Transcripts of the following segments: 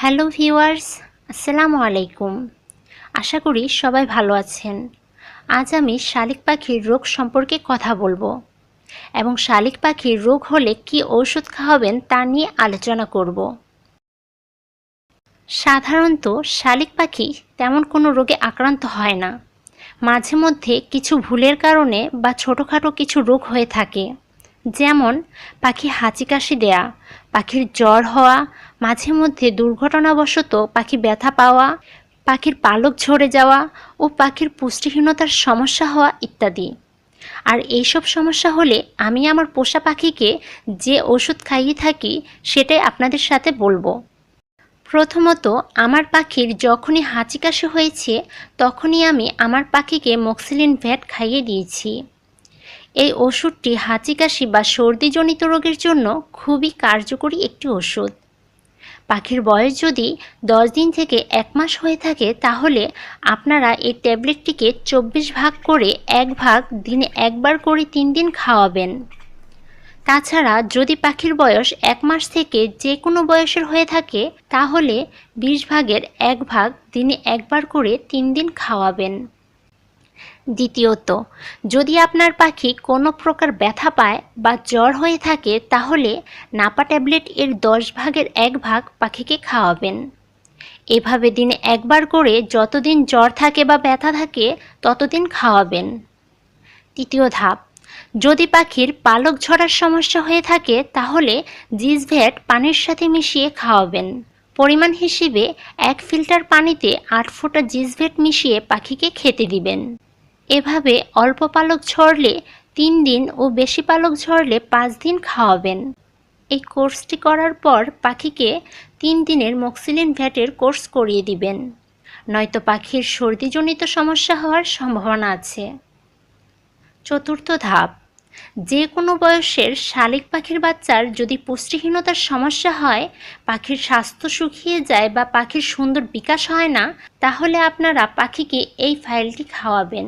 Hello viewers, আসসালামু আলাইকুম। আশা করি সবাই ভালো আছেন। আজ আমি শালিক পাখির রোগ সম্পর্কে কথা বলব এবং শালিক পাখির রোগ হলে কি ঔষধ খাওয়াবেন তা নিয়ে আলোচনা করব। সাধারণত শালিক পাখি তেমন কোনো রোগে আক্রান্ত হয় না। মাঝে মধ্যে কিছু ভুলের কারণে বা ছোটোখাটো কিছু রোগ হয়ে থাকে। যেমন পাখি হাঁচি কাশি দেয়া, পাখির জ্বর হওয়া, মাঝে মধ্যে দুর্ঘটনাবশত পাখি ব্যথা পাওয়া, পাখির পালক ঝরে যাওয়া ও পাখির পুষ্টিহীনতার সমস্যা হওয়া ইত্যাদি। আর এইসব সমস্যা হলে আমি আমার পোষা পাখিকে যে ওষুধ খাইয়ে থাকি সেটাই আপনাদের সাথে বলব। প্রথমত, আমার পাখির যখনই হাঁচি কাশি হয়েছে, তখনই আমি আমার পাখিকে মক্সিলিন ভ্যাট খাইয়ে দিয়েছি। এই ওষুধটি হাঁচি কাশি বা সর্দিজনিত রোগের জন্য খুবই কার্যকরী একটি ওষুধ। পাখির বয়স যদি দশ দিন থেকে এক মাস হয়ে থাকে, তাহলে আপনারা এই ট্যাবলেটটিকে চব্বিশ ভাগ করে এক ভাগ দিনে একবার করে তিন দিন খাওয়াবেন। তাছাড়া যদি পাখির বয়স এক মাস থেকে যে কোনো বয়সের হয়ে থাকে, তাহলে বিশ ভাগের এক ভাগ দিনে একবার করে তিন দিন খাওয়াবেন। দ্বিতীয়ত, যদি আপনার পাখি কোনো প্রকার ব্যথা পায় বা জ্বর হয়ে থাকে, তাহলে নাপা ট্যাবলেট এর দশ ভাগের এক ভাগ পাখিকে খাওয়াবেন। এভাবে দিনে একবার করে যতদিন জ্বর থাকে বা ব্যথা থাকে, ততদিন খাওয়াবেন। তৃতীয় ধাপ, যদি পাখির পালক ঝরার সমস্যা হয়ে থাকে, তাহলে জিসভ্যাট পানির সাথে মিশিয়ে খাওয়াবেন। পরিমাণ হিসেবে এক ফিল্টার পানিতে আট ফোঁটা জিসভেট মিশিয়ে পাখিকে খেতে দিবেন। এভাবে অল্প পালক ঝরলে তিন দিন ও বেশি পালক ঝরলে পাঁচ দিন খাওয়াবেন। এই কোর্সটি করার পর পাখিকে তিন দিনের মক্সিলিন ভ্যাটের কোর্স করিয়ে দিবেন। নয়তো পাখির সর্দিজনিত সমস্যা হওয়ার সম্ভাবনা আছে। চতুর্থ ধাপ, যে কোনো বয়সের শালিক পাখির বাচ্চার যদি পুষ্টিহীনতার সমস্যা হয়, পাখির স্বাস্থ্য শুকিয়ে যায় বা পাখির সুন্দর বিকাশ হয় না, তাহলে আপনারা পাখিকে এই ফাইলটি খাওয়াবেন।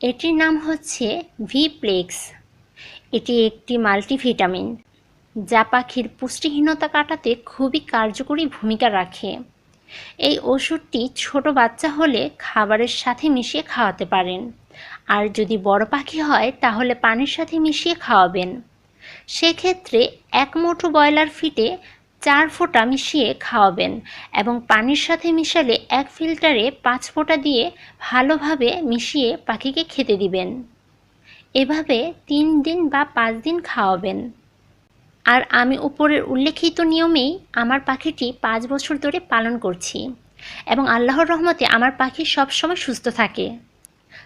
এটির নাম হচ্ছে ভিপ্লেক্স এটি একটি মাল্টিভিটামিন, যা পাখির পুষ্টিহীনতা কাটাতে খুবই কার্যকরী ভূমিকা রাখে। এই ওষুধটি ছোট বাচ্চা হলে খাবারের সাথে মিশিয়ে খাওয়াতে পারেন। আর যদি বড় পাখি হয়, তাহলে পানির সাথে মিশিয়ে খাওয়াবেন। সেক্ষেত্রে এক মুঠো ব্রয়লার ফিটে চার ফোঁটা মিশিয়ে খাওয়াবেন এবং পানির সাথে মিশালে এক ফিল্টারে পাঁচ ফোঁটা দিয়ে ভালোভাবে মিশিয়ে পাখিকে খেতে দিবেন। এভাবে তিন দিন বা পাঁচ দিন খাওয়াবেন। আর আমি উপরের উল্লেখিত নিয়মেই আমার পাখিটি পাঁচ বছর ধরে পালন করছি এবং আল্লাহর রহমতে আমার পাখি সবসময় সুস্থ থাকে।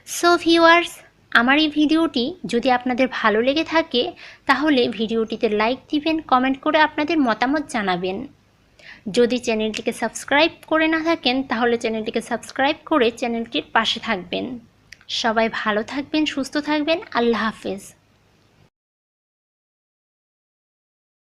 সো ভিউয়ার্স আমার এই ভিডিওটি যদি আপনাদের ভালো লেগে থাকে, তাহলে ভিডিওটিতে লাইক দিবেন, কমেন্ট করে আপনাদের মতামত জানাবেন। যদি চ্যানেলটিকে সাবস্ক্রাইব করে না থাকেন, তাহলে চ্যানেলটিকে সাবস্ক্রাইব করে চ্যানেলটির পাশে থাকবেন। সবাই ভালো থাকবেন, সুস্থ থাকবেন, আল্লাহ হাফেজ।